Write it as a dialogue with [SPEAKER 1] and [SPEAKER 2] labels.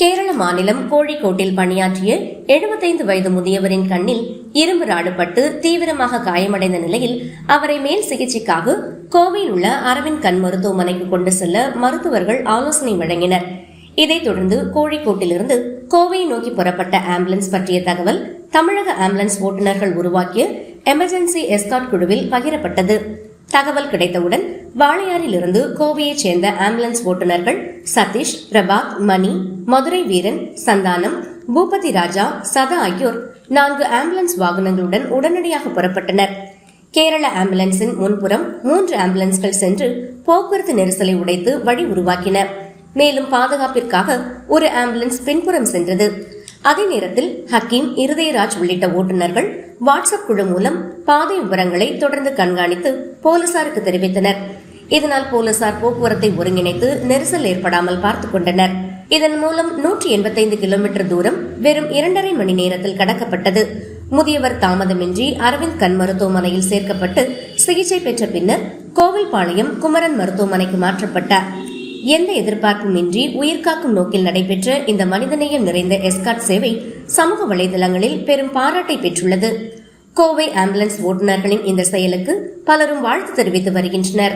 [SPEAKER 1] கேரள மாநிலம் கோழிக்கோட்டில் பணியாற்றிய எழுபத்தைந்து வயது முதியவரின் கண்ணில் இரும்பு ராடுபட்டு தீவிரமாக காயமடைந்த நிலையில் அவரை மேல் சிகிச்சைக்காக கோவையில் உள்ள அரவிந்த் கண் மருத்துவமனைக்கு கொண்டு செல்ல மருத்துவர்கள் ஆலோசனை வழங்கினர். இதைத் தொடர்ந்து கோழிக்கோட்டிலிருந்து கோவையை நோக்கி புறப்பட்ட ஆம்புலன்ஸ் பற்றிய தகவல் தமிழக ஆம்புலன்ஸ் ஓட்டுநர்கள் உருவாக்கிய எமர்ஜென்சி எஸ்காட் குழுவில் பகிரப்பட்டது. தகவல் கிடைத்தவுடன் வாளையாரிலிருந்து கோவையைச் சேர்ந்த ஆம்புலன்ஸ் ஓட்டுநர்கள் சதீஷ் பிரபாத் மணி மதுரை வீரன் சந்தானம் பூபதி ராஜா சதா ஆகியோர் நான்கு ஆம்புலன்ஸ் வாகனங்களுடன் உடனடியாக புறப்பட்டனர். கேரள ஆம்புலன்ஸின் முன்புறம் மூன்று ஆம்புலன்ஸ்கள் சென்று போக்குவரத்து நெரிசலை உடைத்து வழி உருவாக்கின. மேலும் பாதுகாப்பிற்காக ஒரு ஆம்புலன்ஸ் பின்புறம் சென்றது. அதே நேரத்தில் ஹக்கீம் இருதயராஜ் உள்ளிட்ட ஓட்டுநர்கள் வாட்ஸ்அப் குழு மூலம் பாதை விவரங்களை தொடர்ந்து கண்காணித்து போலீசாருக்கு தெரிவித்தனர். இதனால் போலீசார் போக்குவரத்தை ஒருங்கிணைத்து நெரிசல் ஏற்படாமல் பார்த்துக் கொண்டனர். இதன் மூலம் நூற்றி எண்பத்தைந்து கிலோமீட்டர் தூரம் வெறும் இரண்டரை மணி நேரத்தில் கடக்கப்பட்டது. முதியவர் தாமதமின்றி அரவிந்த் கண் மருத்துவமனையில் சேர்க்கப்பட்டு சிகிச்சை பெற்ற பின்னர் கோவில்பாளையம் குமரன் மருத்துவமனைக்கு மாற்றப்பட்டார். எந்த எதிர்பார்ப்புமின்றி உயிர்காக்கும் நோக்கில் நடைபெற்ற இந்த மனிதநேயம் நிறைந்த எஸ்காட் சேவை சமூக வலைதளங்களில் பெரும் பாராட்டை பெற்றுள்ளது. கோவை ஆம்புலன்ஸ் ஓட்டுநர்களின் இந்த செயலுக்கு பலரும் வாழ்த்து தெரிவித்து வருகின்றனர்.